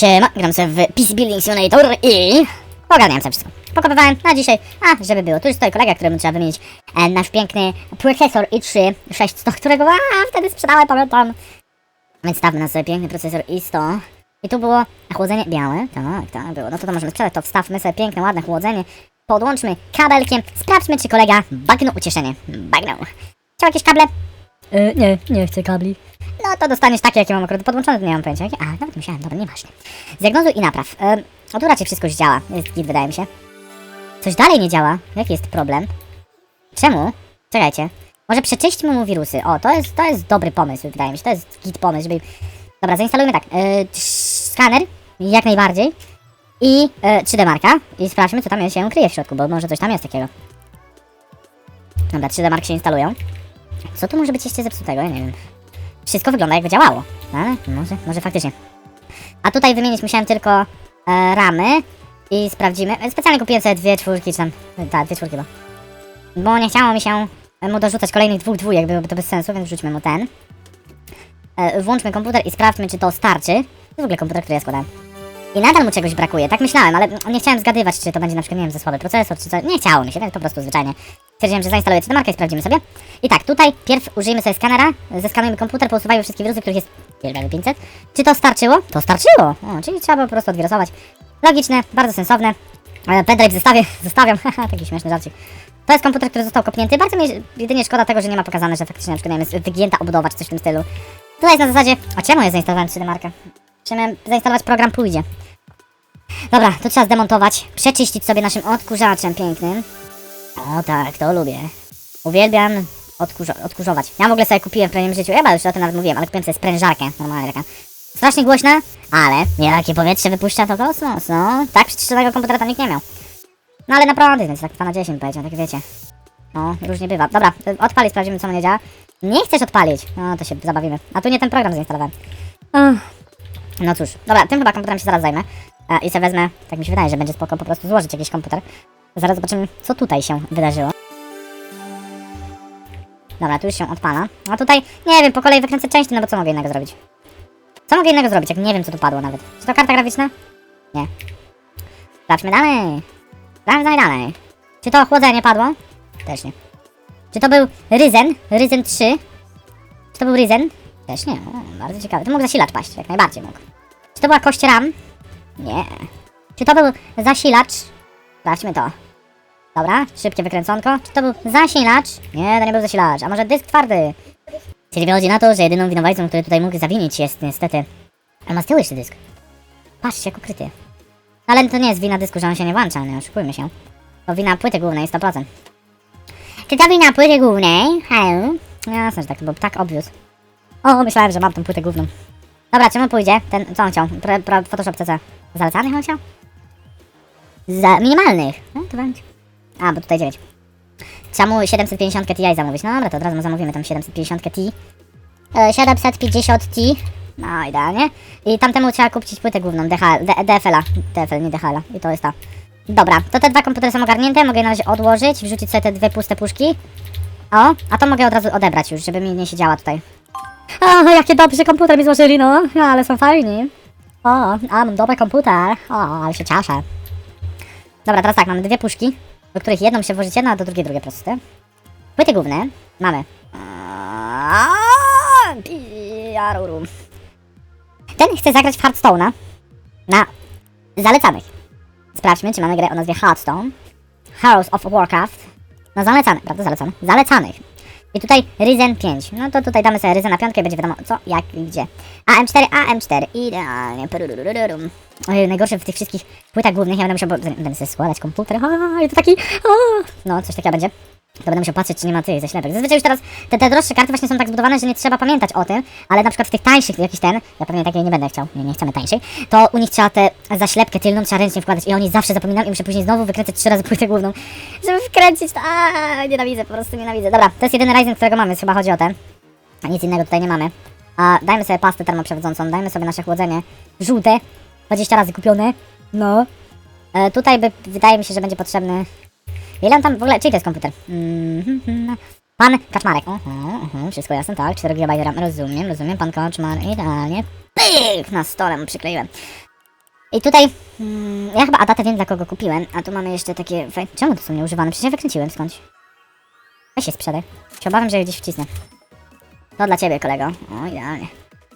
Siema, gram sobie w PC Building Simulator i ogarniam sobie wszystko. Pokopywałem na dzisiaj, a żeby było, tu jest stoi kolega, któremu trzeba wymienić e, nasz piękny procesor i3 600, którego a, wtedy sprzedałem, pamiętam. Więc stawmy na sobie piękny procesor i100. I tu było chłodzenie białe, tak, tak było. No to to możemy sprzedać, to wstawmy sobie piękne, ładne chłodzenie. Podłączmy kabelkiem, sprawdźmy czy kolega bagnął ucieszenie. Bagnął. Chciał jakieś kable? E, nie, nie chcę kabli. No to dostaniesz takie, jakie mam akurat podłączone, to nie mam pojęcia. Jakie? A, nawet myślałem, dobra, nieważne. Zdiagnozuj i napraw. Ym, o tu raczej wszystko już działa. Jest git, wydaje mi się. Coś dalej nie działa. Jaki jest problem? Czemu? Czekajcie. Może przeczyśćmy mu wirusy. O, to jest, to jest dobry pomysł, wydaje mi się. To jest git pomysł, żeby... Dobra, zainstalujmy tak. Yy, skaner, jak najbardziej. I yy, 3D marka. I sprawdźmy, co tam się kryje w środku, bo może coś tam jest takiego. Dobra, 3D mark się instalują. Co tu może być jeszcze zepsutego? Ja nie wiem. Wszystko wygląda jakby działało. Ale może, może faktycznie. A tutaj wymienić musiałem tylko e, ramy i sprawdzimy. E, Specjalnie kupiłem sobie dwie czwórki, czy tam. e, Tak, dwie czwórki, bo. Bo nie chciało mi się mu dorzucać kolejnych dwóch dwójek, byłoby to bez sensu, więc wrzućmy mu ten. E, włączmy komputer i sprawdźmy, czy to starczy. To jest w ogóle komputer, który ja składałem. I nadal mu czegoś brakuje, tak myślałem, ale nie chciałem zgadywać, czy to będzie na przykład, nie wiem, ze słaby procesor, czy co. Nie chciało mi się, więc po prostu zwyczajnie stwierdziłem, że zainstaluję markę i sprawdzimy sobie. I tak, tutaj pierw użyjmy sobie skanera, zeskanujemy komputer, pousuwajmy wszystkie wirusy, których jest wielbiamy 500. Czy to starczyło? To starczyło! O, czyli trzeba było po prostu odwirusować. Logiczne, bardzo sensowne. E, Pendrive zostawię, zostawiam, haha, taki śmieszny żarcik. To jest komputer, który został kopnięty. Bardzo mi jedynie szkoda tego, że nie ma pokazane, że faktycznie na przykład jest wygięta obudowa czy coś w tym stylu. Tutaj jest na zasadzie... A czemu ja zainstalowałem 3D markę? Czy miałem zainstalować program pójdzie. Dobra, to trzeba zdemontować, przeczyścić sobie naszym odkurzaczem pięknym. O tak, to lubię. Uwielbiam odkurzo odkurzować. Ja w ogóle sobie kupiłem w prawdziwym życiu, ja chyba już o tym nawet mówiłem, ale kupiłem sobie sprężarkę, normalnie taka. Strasznie głośna, ale jakie powietrze wypuszcza to kosmos, no. Tak przeczyszczonego komputera tam nikt nie miał. No ale naprawdę, więc tak 2 na 10 powiedział, tak wiecie. No, różnie bywa. Dobra, odpal i sprawdzimy co mu nie działa. Nie chcesz odpalić? No to się zabawimy. A tu nie ten program zainstalowałem. No cóż, dobra, tym chyba komputerem się zaraz zajmę. E, I sobie wezmę, tak mi się wydaje, że będzie spoko po prostu złożyć jakiś komputer. Zaraz zobaczymy, co tutaj się wydarzyło. Dobra, tu już się odpala. A tutaj, nie wiem, po kolei wykręcę części, no bo co mogę innego zrobić? Co mogę innego zrobić, jak nie wiem, co tu padło nawet? Czy to karta graficzna? Nie. Sprawdźmy dalej. Sprawdzaj dalej. Czy to chłodzenie padło? Też nie. Czy to był Ryzen? Ryzen 3? Czy to był Ryzen? Też nie. O, bardzo ciekawe. To mógł zasilacz paść, jak najbardziej mógł. Czy to była kość RAM? Nie. Czy to był zasilacz? Sprawdźmy to. Dobra, szybkie wykręconko. Czy to był zasilacz? Nie, to nie był zasilacz. A może dysk twardy? Czyli wychodzi na to, że jedyną winowajcą, który tutaj mógł zawinić jest niestety... A ma z tyłu jeszcze dysk. Patrzcie, jak ukryty. Ale to nie jest wina dysku, że on się nie włącza, nie oszukujmy się. To wina płyty głównej 100%. Czy to wina płyty głównej? Hej. Jasne, że tak, to był tak obvious. O, myślałem, że mam tą płytę główną. Dobra, czemu pójdzie? Ten, co on chciał? Photoshop CC. Zalecanych on chciał? Za minimalnych. No, to będzie. A, bo tutaj 9. Trzeba mu 750 Ti zamówić. No dobra, to od razu zamówimy tam 750 Ti. E, 750 Ti. No, idealnie. I tamtemu trzeba kupić płytę główną, DHL, DFL-a. DFL, nie DHL-a. I to jest ta. Dobra, to te dwa komputery są ogarnięte, mogę je na razie odłożyć, wrzucić sobie te dwie puste puszki. O, a to mogę od razu odebrać już, żeby mi nie siedziała tutaj. O, jakie dobrze komputer mi złożyli, no, ale są fajni. O, a mam dobry komputer. O, ale się cieszę. Dobra, teraz tak, mamy dwie puszki, do których jedną się włożyć jedno, a do drugiej drugie proste. Płyty główne mamy. Ten chce zagrać w Hearthstone'a na zalecanych. Sprawdźmy, czy mamy grę o nazwie Hearthstone. Heroes of Warcraft. No zalecane, prawda? Zalecane. Zalecanych. I tutaj Ryzen 5. No to tutaj damy sobie Ryzena 5 i będzie wiadomo co, jak i gdzie. AM4, AM4. Idealnie. Pururururum. Ojej, najgorsze w tych wszystkich płytach głównych ja będę musiał, będę sobie składać komputer. A, i to taki... A. No, coś takiego będzie. To będę musiał patrzeć, czy nie ma tych zaślepek. Zazwyczaj już teraz te, te droższe karty właśnie są tak zbudowane, że nie trzeba pamiętać o tym, ale na przykład w tych tańszych, jakiś ten, ja pewnie takiej nie będę chciał, nie, nie chcemy tańszej, to u nich trzeba tę zaślepkę tylną trzeba ręcznie wkładać i oni zawsze zapominają i muszę później znowu wykręcać trzy razy płytę główną, żeby wkręcić to. Aaa, nienawidzę, po prostu nienawidzę. Dobra, to jest jedyny Ryzen, którego mamy, chyba chodzi o ten. A nic innego tutaj nie mamy. A dajmy sobie pastę termoprzewodzącą, dajmy sobie nasze chłodzenie żółte, 20 razy kupione. No. E, tutaj by, wydaje mi się, że będzie potrzebny Ile on tam w ogóle, czyj to jest komputer? Mhm, Pan Kaczmarek. Oho, oho, wszystko jasne, tak. 4 GB RAM. Rozumiem, rozumiem. Pan Kaczmar, idealnie. Pyk! Na stole mu przykleiłem. I tutaj, mm, ja chyba Adatę wiem dla kogo kupiłem, a tu mamy jeszcze takie. Czemu to są nieużywane? Przecież ja wykręciłem skądś. Weź się sprzedaj. Się obawiam, że je gdzieś wcisnę. To dla ciebie, kolego. O, idealnie.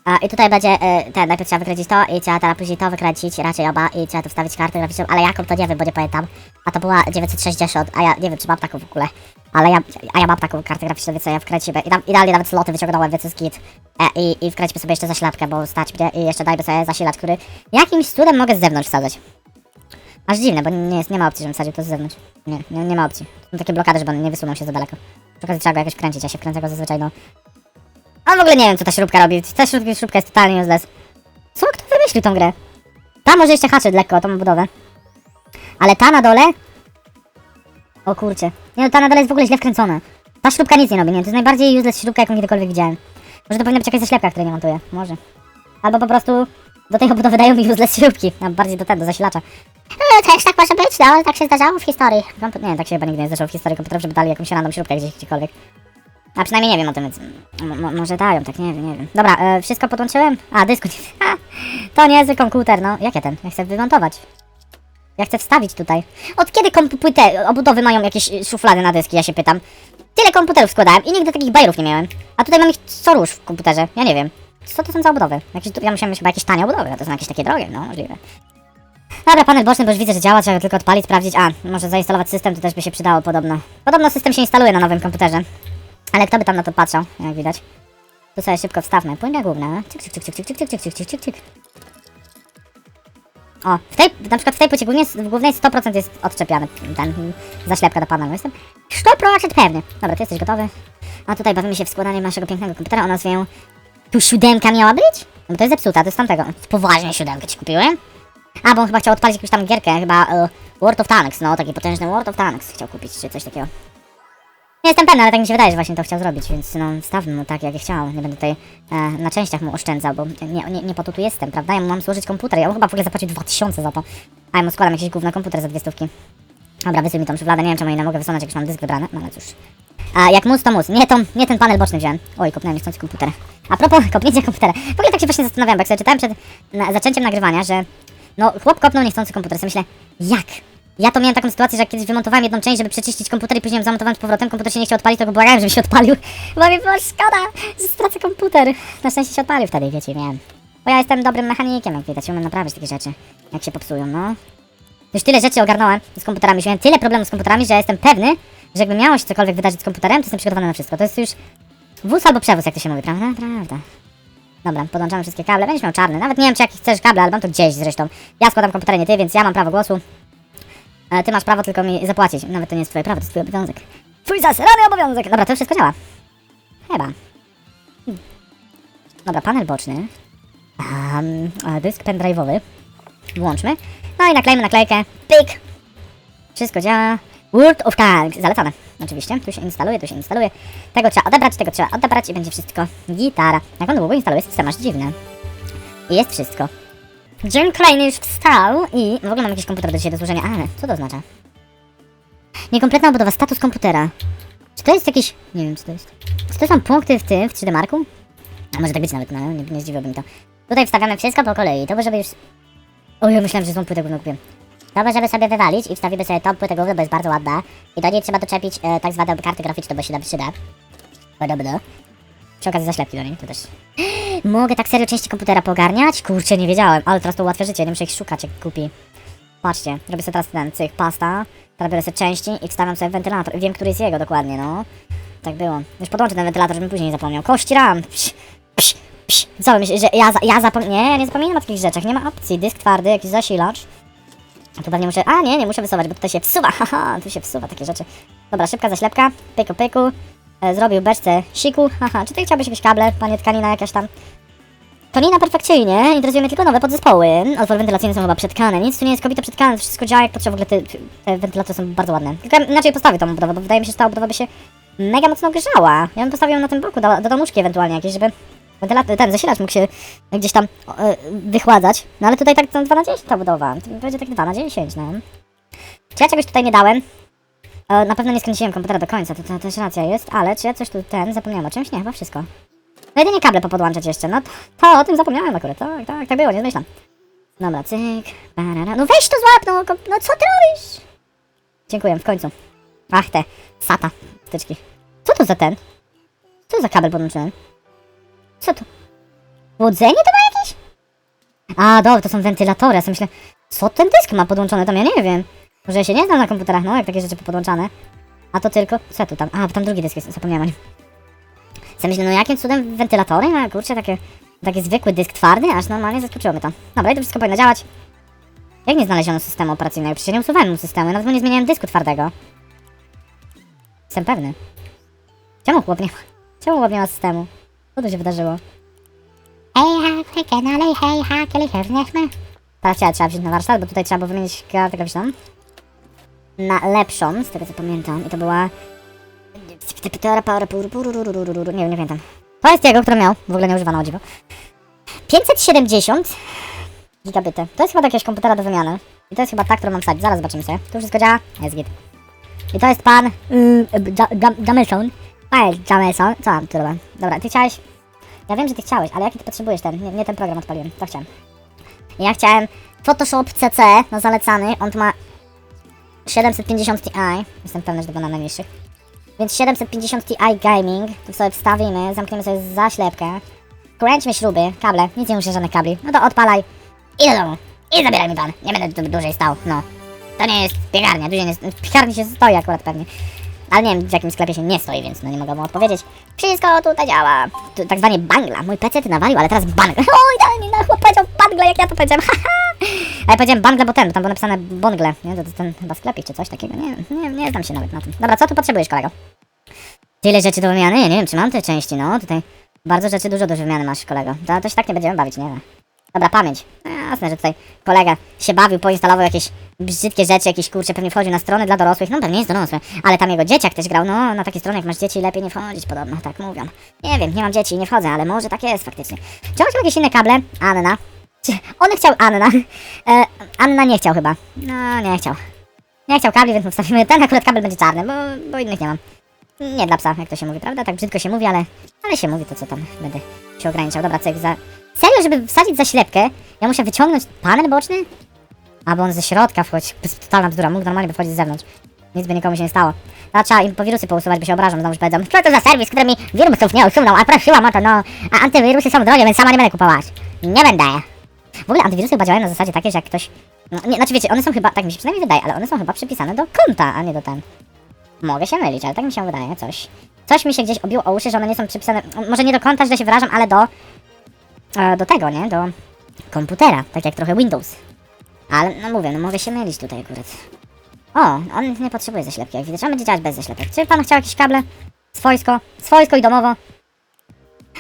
A, I tutaj będzie, y, ten, najpierw trzeba wykręcić to i trzeba teraz później to wykręcić, raczej oba i trzeba tu wstawić kartę graficzną, ale jaką to nie wiem, bo nie pamiętam. A to była 960, a ja nie wiem, czy mam taką w ogóle. Ale ja, a ja mam taką kartę graficzną, więc ja wkręcimy. I tam idealnie nawet sloty wyciągnąłem, więc jest git. E, i, I sobie jeszcze zaślepkę, bo stać mnie i jeszcze dajmy sobie zasilacz, który jakimś cudem mogę z zewnątrz wsadzać. Aż dziwne, bo nie, jest, nie ma opcji, żebym wsadził to z zewnątrz. Nie, nie, nie ma opcji. Są takie blokady, żeby on nie wysunął się za daleko. Okazji trzeba go jakoś kręcić, ja się wkręcę go zazwyczaj, no. A w ogóle nie wiem, co ta śrubka robi. Ta śrubka, śrubka jest totalnie useless. Co kto wymyślił tą grę? Ta może jeszcze haczyć lekko, tą budowę. Ale ta na dole? O kurcie. Nie no, ta na dole jest w ogóle źle wkręcona. Ta śrubka nic nie robi, nie? To jest najbardziej useless śrubka, jaką kiedykolwiek widziałem. Może to powinna być jakaś zaślepka, której nie montuję. Może. Albo po prostu do tej obudowy dają mi useless śrubki. A bardziej do tego, do zasilacza. No, też tak może być, no, tak się zdarzało w historii. Kompu- nie, tak się chyba nigdy nie zdarzyło w historii komputerów, żeby dali jakąś random śrubkę gdzieś, gdziekolwiek. A przynajmniej nie wiem o tym, więc może dają, tak nie wiem, nie wiem. Dobra, e, wszystko podłączyłem? A, dysku. Ha, to niezły komputer, no. Jak ja ten? Ja chcę wymontować. Ja chcę wstawić tutaj. Od kiedy kompu- te obudowy mają jakieś y, szuflady na dyski, ja się pytam. Tyle komputerów składałem i nigdy takich bajerów nie miałem. A tutaj mam ich co róż w komputerze, ja nie wiem. Co to są za obudowy? Jakieś, ja musiałem mieć chyba jakieś tanie obudowy, a to są jakieś takie drogie, no możliwe. Dobra, panel boczny, bo już widzę, że działa, trzeba go tylko odpalić, sprawdzić. A, może zainstalować system, to też by się przydało podobno. Podobno system się instaluje na nowym komputerze. Ale kto by tam na to patrzał, jak widać. Tu sobie szybko wstawmy. Płynia główna. Cyk, cyk, cyk, cyk, cyk, cyk, cyk, cyk, cyk, cyk, cyk. O, w tej, na przykład w tej płycie w głównej 100% jest odczepiany ten zaślepka do panelu. Jestem 100% pewny. Dobra, ty jesteś gotowy? A tutaj bawimy się w składanie naszego pięknego komputera o nazwie... Tu siódemka miała być? No to jest zepsuta, to jest tamtego. Poważnie siódemkę ci kupiłem? A, bo on chyba chciał odpalić jakąś tam gierkę, chyba e, World of Tanks, no taki potężny World of Tanks chciał kupić, czy coś takiego. Nie jestem pewny, ale tak mi się wydaje, że właśnie to chciał zrobić, więc no stawmy mu tak, jak chciał. Nie będę tutaj e, na częściach mu oszczędzał, bo nie, nie, nie po to tu jestem, prawda? Ja mu mam złożyć komputer, ja mu chyba w ogóle zapłacił 2000 za to. A ja mu składam jakiś gówno komputer za dwie stówki. Dobra, wysył mi tą szufladę, nie wiem czemu jej nie mogę wysunąć, jak już mam dysk wybrany, no ale cóż. A jak mus, to mus. Nie, tą, nie ten panel boczny wziąłem. Oj, kopnąłem niechcący komputer. A propos kopnięcia komputera. W ogóle tak się właśnie zastanawiam, bo jak sobie czytałem przed na, zaczęciem nagrywania, że no chłop kopnął niechcący komputer. Myślę, jak? Ja to miałem taką sytuację, że kiedyś wymontowałem jedną część, żeby przeczyścić komputer i później ją zamontowałem z powrotem, komputer się nie chciał odpalić, to błagałem, żeby się odpalił. Bo mi było szkoda, że stracę komputer. Na szczęście się odpalił wtedy, wiecie, miałem. Bo ja jestem dobrym mechanikiem, jak widać, umiem naprawiać takie rzeczy, jak się popsują, no. Już tyle rzeczy ogarnąłem z komputerami, już miałem tyle problemów z komputerami, że ja jestem pewny, że jakby miało się cokolwiek wydarzyć z komputerem, to jestem przygotowany na wszystko. To jest już wóz albo przewóz, jak to się mówi, prawda? Prawda. Dobra, podłączamy wszystkie kable, będziesz miał czarny. Nawet nie wiem, czy jaki chcesz kable, ale mam to gdzieś zresztą. Ja składam komputer, nie ty, więc ja mam prawo głosu. E, ty masz prawo tylko mi zapłacić. Nawet to nie jest twoje prawo, to jest twój obowiązek. Twój zasrany obowiązek! Dobra, to wszystko działa. Chyba. Hmm. Dobra, panel boczny. Um, dysk pendrive'owy. Włączmy. No i naklejmy naklejkę. Pyk! Wszystko działa. World of Tanks. Zalecane. Oczywiście. Tu się instaluje, tu się instaluje. Tego trzeba odebrać, tego trzeba odebrać i będzie wszystko gitara. Jak on długo instaluje system, aż dziwne. I jest wszystko. Jim Klein już wstał i w ogóle mam jakiś komputer do dzisiaj do złożenia. Ale, co to oznacza? Niekompletna obudowa, status komputera. Czy to jest jakieś... Nie wiem, co to jest. Czy to są punkty w tym, w 3D Marku? A może tak być nawet, no, nie, nie zdziwiłoby mi to. Tutaj wstawiamy wszystko po kolei, to żeby już... O, ja myślałem, że złą płytę główną kupiłem. To żeby sobie wywalić i wstawimy sobie tą płytę główną, bo jest bardzo ładna. I do niej trzeba doczepić e, tak zwane karty graficzne, bo się nam przyda. Podobno. Przy okazji zaślepki do niej, to też. Mogę tak serio części komputera pogarniać? Kurczę, nie wiedziałem, ale teraz to ułatwia życie, nie muszę ich szukać jak kupi. Patrzcie, robię sobie teraz ten cyk, pasta, teraz biorę sobie części i wstawiam sobie wentylator. Wiem, który jest jego dokładnie, no. Tak było. Już podłączę ten wentylator, żebym później nie zapomniał. Kości RAM! Psz, psz, psz. Co myślisz, że ja, za- ja zapomnę? Nie, ja nie zapominam o takich rzeczach, nie ma opcji. Dysk twardy, jakiś zasilacz. A tu pewnie muszę... A, nie, nie muszę wysuwać, bo tutaj się wsuwa, haha, tu się wsuwa takie rzeczy. Dobra, szybka zaślepka, pyku, pyku. E, zrobił beczce siku, haha. Czy ty chciałbyś jakieś kable, panie tkanina jakaś tam? Tonina perfekcyjnie, interesuje mnie tylko nowe podzespoły. Otwory wentylacyjne są chyba przetkane, nic tu nie jest kobito przetkane, to wszystko działa jak potrzeba, w ogóle te, te wentylatory są bardzo ładne. Tylko ja inaczej postawię tą budowę, bo wydaje mi się, że ta budowa by się mega mocno grzała. Ja bym postawił ją na tym boku, do, do domuszki ewentualnie jakieś, żeby wentylator, ten zasilacz mógł się gdzieś tam e, wychładzać. No ale tutaj tak to 2 na 10 ta budowa, to będzie tak 2 na 10, no. Czy ja czegoś tutaj nie dałem? E, na pewno nie skręciłem komputera do końca, to, to też racja jest, ale czy ja coś tu ten zapomniałem o czymś? Nie, chyba wszystko. No jedynie kable popodłączać jeszcze, no to, o tym zapomniałem akurat, tak, tak, tak było, nie zmyślam. Dobra, cyk. Barara. No weź to złap, no, no co ty robisz? Dziękuję, w końcu. Ach te, sata, styczki. Co to za ten? Co za kabel podłączyłem? Co to? Chłodzenie to ma jakieś? A, dobra, to są wentylatory, ja sobie myślę, co ten dysk ma podłączony, tam ja nie wiem. Może ja się nie znam na komputerach, no, jak takie rzeczy podłączane. A to tylko, co tu tam? A, tam drugi dysk jest, zapomniałem o nim. Ja myślę, no jakim cudem wentylatory, a kurczę, takie, taki zwykły dysk twardy, aż normalnie zaskoczyło mnie to. Dobra, i to wszystko powinno działać. Jak nie znaleziono systemu operacyjnego? Przecież nie usuwałem mu systemu, nawet mu nie zmieniałem dysku twardego. Jestem pewny. Czemu chłop nie ma? Czemu chłop nie ma systemu? Co tu się wydarzyło? Hej, ha, kanale, hej, ha, kiedy herniechmy. Teraz trzeba, trzeba wziąć na warsztat, bo tutaj trzeba było wymienić kartę graficzną. Na lepszą, z tego co pamiętam. I to była... Nie wiem, nie pamiętam. To jest jego, który miał. W ogóle nie używano o dziwo. 570 gigabity. To jest chyba do komputera do wymiany. I to jest chyba ta, którą mam wsadzić. Zaraz zobaczymy sobie. Tu wszystko działa? Jest git. I to jest pan... Yy, Jameson. Ej, Jameson. Co mam tu robię? Dobra, ty chciałeś... Ja wiem, że ty chciałeś, ale jaki ty potrzebujesz ten? Nie, nie ten program odpaliłem. To chciałem. Ja chciałem Photoshop CC, no zalecany. On tu ma 750 Ti. Jestem pewny, że to był na najniższych. Więc 750 Ti Gaming. Tu sobie wstawimy, zamkniemy sobie zaślepkę. Kręćmy śruby, kable. Nic nie muszę żadnych kabli. No to odpalaj. I do domu. I zabieraj mi pan. Nie będę tu dłużej stał, no. To nie jest piekarnia, dłużej nie... W piekarni się stoi akurat pewnie. Ale nie wiem, w jakim sklepie się nie stoi, więc no nie mogę mu odpowiedzieć. Wszystko tutaj działa. Tu, tak zwanie bangla. Mój PC ty nawalił, ale teraz bangla. Oj, daj mi na chłop powiedział bangla, jak ja to powiedziałem. A ja powiedziałem bangla, bo ten, bo tam było napisane bongle. Nie, to, to ten chyba sklepik czy coś takiego. Nie, nie, nie znam się nawet na tym. Dobra, co tu potrzebujesz, kolego? Tyle rzeczy do wymiany? Nie wiem, czy mam te części, no. Tutaj bardzo rzeczy dużo do wymiany masz, kolego. To, to się tak nie będziemy bawić, nie? Dobra, pamięć. No, jasne, że tutaj kolega się bawił, poinstalował jakieś brzydkie rzeczy, jakieś kurcze, pewnie wchodził na strony dla dorosłych, no pewnie jest dorosły, ale tam jego dzieciak też grał, no na takie strony jak masz dzieci lepiej nie wchodzić podobno, tak mówią. Nie wiem, nie mam dzieci, nie wchodzę, ale może tak jest faktycznie. Czy masz jakieś inne kable? Anna. Czy on chciał Anna. E, Anna nie chciał chyba. No, nie chciał. Nie chciał kabli, więc wstawimy, ten akurat kabel będzie czarny, bo, bo innych nie mam. Nie dla psa, jak to się mówi, prawda? Tak brzydko się mówi, ale, ale się mówi, to co tam będę się ograniczał. Dobra, cyk, za... Serio, żeby wsadzić zaślepkę, ja muszę wyciągnąć panel boczny? Albo on ze środka wchodzi, totalna bzdura, mógł normalnie by wchodzić z zewnątrz. Nic by nikomu się nie stało. A trzeba im po wirusy pousuwać, by się obrażą, znowu powiedzą, co to za serwis, który mi wirusów nie usunął, a prosiłam o to, no. A antywirusy są drogie, więc sama nie będę kupować. Nie będę. W ogóle antywirusy chyba działają na zasadzie takiej, że jak ktoś... No, nie, znaczy wiecie, one są chyba, tak mi się przynajmniej wydaje, ale one są chyba przypisane do konta, a nie do ten. Mogę się mylić, ale tak mi się wydaje, coś. Coś mi się gdzieś obiło o uszy, że one nie są przypisane, może nie do konta, źle się wyrażam, ale do... Do tego, nie? Do komputera, tak jak trochę Windows. Ale, no mówię, no mogę się mylić tutaj akurat. O, on nie potrzebuje zaślepki, jak widać, on będzie działać bez zaślepek. Czy pan chciał jakieś kable? Swojsko, swojsko i domowo.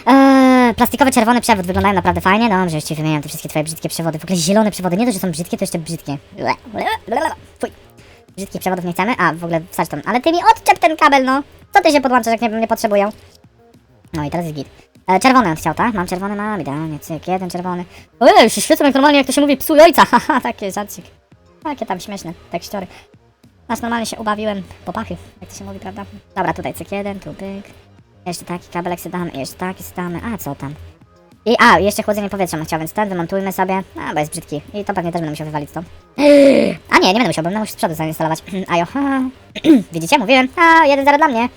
Eee, plastikowy czerwony przewód wyglądają naprawdę fajnie. Dobrze, już ci wymieniam te wszystkie twoje brzydkie przewody. W ogóle zielone przewody, nie to, że są brzydkie, to jeszcze brzydkie. Fuj. Brzydkich przewodów nie chcemy. A, w ogóle wsadź tam. Ale ty mi odczep ten kabel, no. Co ty się podłączasz, jak nie, nie potrzebują? No i teraz jest git. E, czerwony on chciał, tak? Mam czerwony, mam idealnie, cyk, jeden czerwony. Ojej, się świecą jak normalnie, jak to się mówi, psuj ojca, haha, takie żarcik. Takie tam śmieszne tekściory. Aż normalnie się ubawiłem, popachy, jak to się mówi, prawda? Dobra, tutaj cyk jeden, tu pyk. Jeszcze taki kabelek sobie damy, jeszcze taki sobie a co tam? I, a, jeszcze chłodzenie powietrza bym chciał, więc ten wymontujmy sobie. A, bo jest brzydki. I to pewnie też będę musiał wywalić stąd. A nie, nie będę musiał, będę musiał z przodu zainstalować. Ajo. Widzicie, mówiłem. A, jeden zero dla mnie.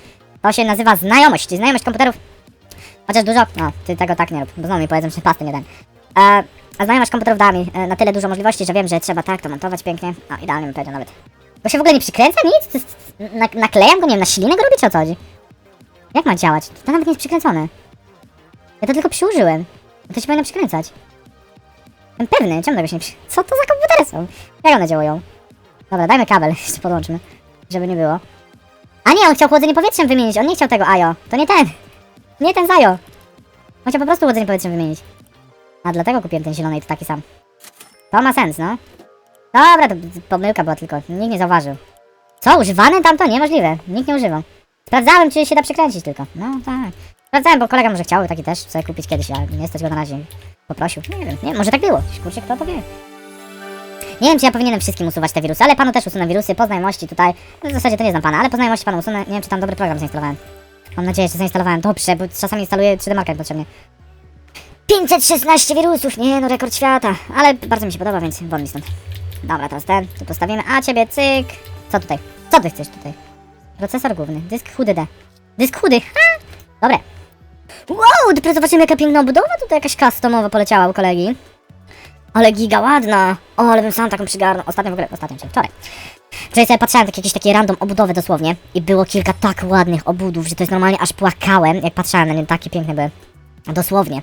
To się nazywa znajomość, znajomość komputerów. Chociaż dużo, no, ty tego tak nie rób, bo znowu mi powiedzą, że pasty nie ten. E, a znajomość komputerów da mi e, na tyle dużo możliwości, że wiem, że trzeba tak to montować pięknie. A, idealnie mi powiedział nawet. Bo się w ogóle nie przykręca nic? To jest, na, naklejam go, nie wiem, na ślinę go robić, o co chodzi? Jak ma działać? To nawet nie jest przykręcone. Ja to tylko przyłożyłem. No to się powinno przykręcać. Jestem pewny, czemu tego się nie przy... Co to za komputery są? Jak one działają? Dobra, dajmy kabel, jeszcze podłączmy. Żeby nie było. A nie, on chciał chłodzenie powietrzem wymienić, on nie chciał tego Ajo. To nie ten. Nie ten Zajo. On chciał po prostu chłodzenie powietrzem wymienić. A dlatego kupiłem ten zielony i to taki sam. To ma sens, no. Dobra, to pomyłka była tylko, nikt nie zauważył. Co, używane tamto? Niemożliwe, nikt nie używał. Sprawdzałem, czy się da przekręcić tylko. No tak. Sprawdzałem, bo kolega może chciał taki też sobie kupić kiedyś, ale nie stać go na razie. Poprosił. Nie wiem, nie, może tak było. Kurczę, kto to wie. Nie wiem, czy ja powinienem wszystkim usuwać te wirusy, ale panu też usunę wirusy, po znajomości tutaj. No, w zasadzie to nie znam pana, ale po znajomości panu usunę. Nie wiem, czy tam dobry program zainstalowałem. Mam nadzieję, że zainstalowałem dobrze, bo czasami instaluję 3D marka niepotrzebnie. 516 wirusów, nie no, rekord świata. Ale bardzo mi się podoba, więc won mi stąd. Dobra, teraz ten, tu postawimy, a ciebie cyk. Co tutaj? Co ty chcesz tutaj? Procesor główny, dysk chudy D. Dysk chudy, ha! Dobre. Wow, dopiero zobaczymy jaka piękna obudowa, tutaj jakaś customowa poleciała u kolegi. Ale giga ładna. O, ale bym sam taką przygarnął. Ostatnio w ogóle, ostatnio, czyli wczoraj. Wczoraj sobie patrzyłem tak jakieś takie random obudowy dosłownie i było kilka tak ładnych obudów, że to jest normalnie aż płakałem, jak patrzałem na nie, takie piękne były. Dosłownie.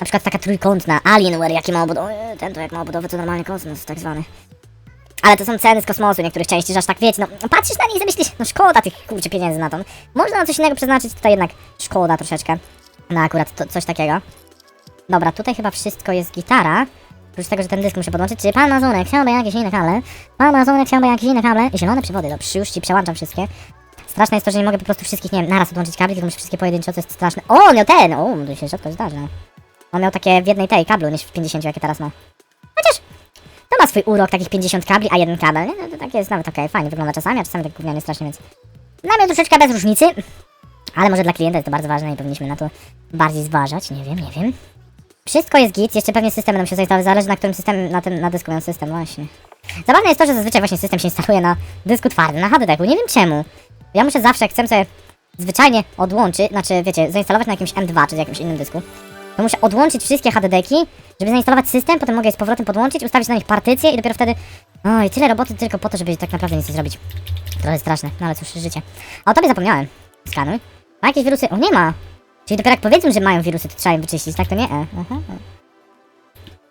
Na przykład taka trójkątna, Alienware, jakie ma obudowę, ten to jak ma obudowę, to normalnie kosmos tak zwany. Ale to są ceny z kosmosu niektórych części, że aż tak wiecie, no patrzysz na nich i myślisz, no szkoda tych kurczę pieniędzy na to. Można na coś innego przeznaczyć, tutaj jednak szkoda troszeczkę. Na akurat to, coś takiego. Dobra, tutaj chyba wszystko jest gitara. Oprócz tego, że ten dysk muszę podłączyć. Czy pan Mazunek chciałby jakieś inne kable? Pan Mazunek chciałby jakieś inne kable? Zielone przewody, dobrze, już ci przełączam wszystkie. Straszne jest to, że nie mogę po prostu wszystkich, nie wiem, naraz odłączyć kabli, tylko muszę wszystkie pojedynczo, to jest straszne. O, miał ten! O, to się rzadko zdarza. On miał takie w jednej tej kablu niż w 50, jakie teraz ma. Chociaż to ma swój urok, takich 50 kabli, a jeden kabel. Nie? No to takie jest nawet okej, fajnie wygląda czasami, a czasami tak gównianie strasznie, więc... Dla mnie troszeczkę bez różnicy. Ale może dla klienta jest to bardzo ważne i powinniśmy na to bardziej zważać, nie wiem, nie wiem. Wszystko jest git, jeszcze pewnie system będą się zainstalować, zależy na którym system, na tym, na dysku miał system, właśnie. Zabawne jest to, że zazwyczaj właśnie system się instaluje na dysku twardym, na HDD-ku, nie wiem czemu. Ja muszę zawsze, jak chcę sobie zwyczajnie odłączyć, znaczy wiecie, zainstalować na jakimś M2 czy jakimś innym dysku, to muszę odłączyć wszystkie HDD-ki, żeby zainstalować system, potem mogę je z powrotem podłączyć, ustawić na nich partycję i dopiero wtedy... Oj, tyle roboty tylko po to, żeby tak naprawdę nic nie zrobić. Trochę straszne, no ale cóż, życie. A o tobie zapomniałem. Skanuj. Ma jakieś wirusy? O, nie ma! Czyli dopiero jak powiedzą, że mają wirusy, to trzeba je wyczyścić, tak? To nie e. Aha.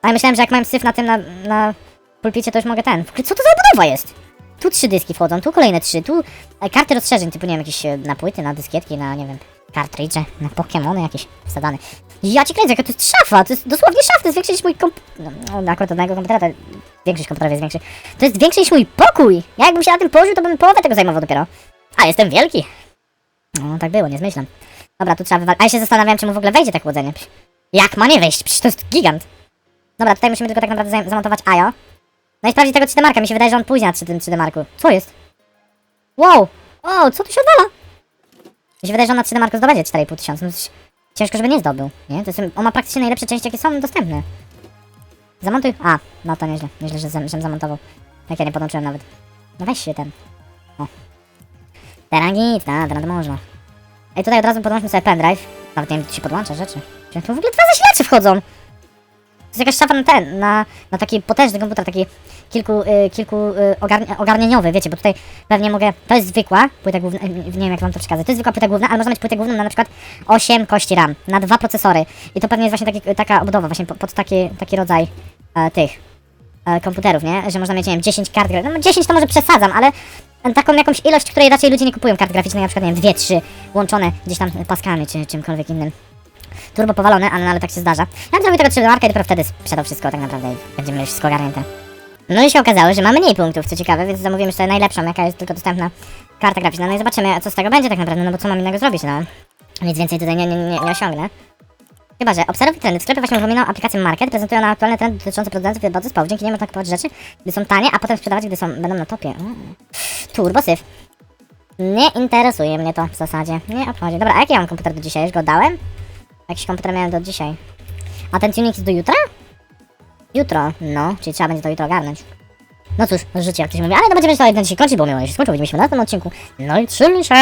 A ja myślałem, że jak mam syf na tym, na, na pulpicie, to już mogę ten. W ogóle Co to za obudowa jest? Tu trzy dyski wchodzą, tu kolejne trzy, tu e, karty rozszerzeń, typu nie wiem, jakieś e, na płyty, na dyskietki, na nie wiem, kartridże, na Pokémony jakieś wsadzane. Ja ci kręcę, jaka to jest szafa, to jest dosłownie szafa, to jest większy niż mój komp... No, no akurat od mojego komputera to większość komputerów jest większy. To jest większy niż mój pokój! Ja jakbym się na tym położył, to bym połowę tego zajmował dopiero. A, jestem wielki! No, tak było, nie zmyślam. Dobra, tu trzeba wywalić. A ja się zastanawiałem, czemu w ogóle wejdzie tak chłodzenie. Jak ma nie wejść? Przecież to jest gigant. Dobra, tutaj musimy tylko tak naprawdę zam- zamontować AJO. No i sprawdzić tego 3D Marka. Mi się wydaje, że on pójdzie na 3D, 3D Marku. Co jest? Wow! O, co tu się odwala? Mi się wydaje, że on na 3D Marku zdobędzie 4,5 tysiąca. No, to ciężko, żeby nie zdobył, nie? To jest, on ma praktycznie najlepsze części, jakie są dostępne. Zamontuj. A, no to nieźle. Nieźle, że, żem zamontował. Jak ja nie podłączyłem nawet. No weź się ten. O. Teraz git, tak, teraz można. Ej, tutaj od razu podłączmy sobie pendrive. Nawet nie wiem, czy się podłącza rzeczy. Czy tu w ogóle dwa zasilacze wchodzą? To jest jakaś szafa na ten, na, na taki potężny komputer, taki kilku, y, kilku y, ogarni ogarnieniowy, wiecie, bo tutaj pewnie mogę, to jest zwykła płyta główna, nie wiem jak wam to przekazać, to jest zwykła płyta główna, ale można mieć płytę główną na na przykład 8 kości RAM, na dwa procesory i to pewnie jest właśnie taki, taka obudowa, właśnie pod, taki, taki rodzaj e, tych e, komputerów, nie, że można mieć, nie wiem, 10 kart no 10 to może przesadzam, ale taką jakąś ilość, której raczej ludzie nie kupują kart graficznych, na przykład, nie wiem, 2-3 łączone gdzieś tam paskami czy czymkolwiek innym turbo powalone, ale, ale tak się zdarza. Ja bym zrobił tego 3D marka i dopiero wtedy sprzedał wszystko tak naprawdę i będziemy mieli wszystko ogarnięte. No i się okazało, że mamy mniej punktów, co ciekawe, więc zamówimy sobie najlepszą, jaka jest tylko dostępna karta graficzna. No i zobaczymy, co z tego będzie tak naprawdę, no bo co mam innego zrobić, no. Nic więcej tutaj nie, nie, nie, nie osiągnę. Chyba, że obserwuj trendy. W sklepie właśnie uruchomiono aplikację Market, prezentują na aktualne trendy dotyczące producentów i podzespołów. Dzięki niemu można kupować rzeczy, gdy są tanie, a potem sprzedawać, gdy są, będą na topie. Mm. Turbo syf. Nie interesuje mnie to w zasadzie. Nie obchodzi. Dobra, a jaki ja mam komputer do dzisiaj? Już go dałem? Jakiś komputer miałem do dzisiaj. A ten tuning jest do jutra? Jutro, no, czyli trzeba będzie to jutro ogarnąć. No cóż, życie jak ktoś mówi, ale to będziemy to jeden się kończyć, bo już się skończył, widzimy się w następnym odcinku. No i trzymaj się!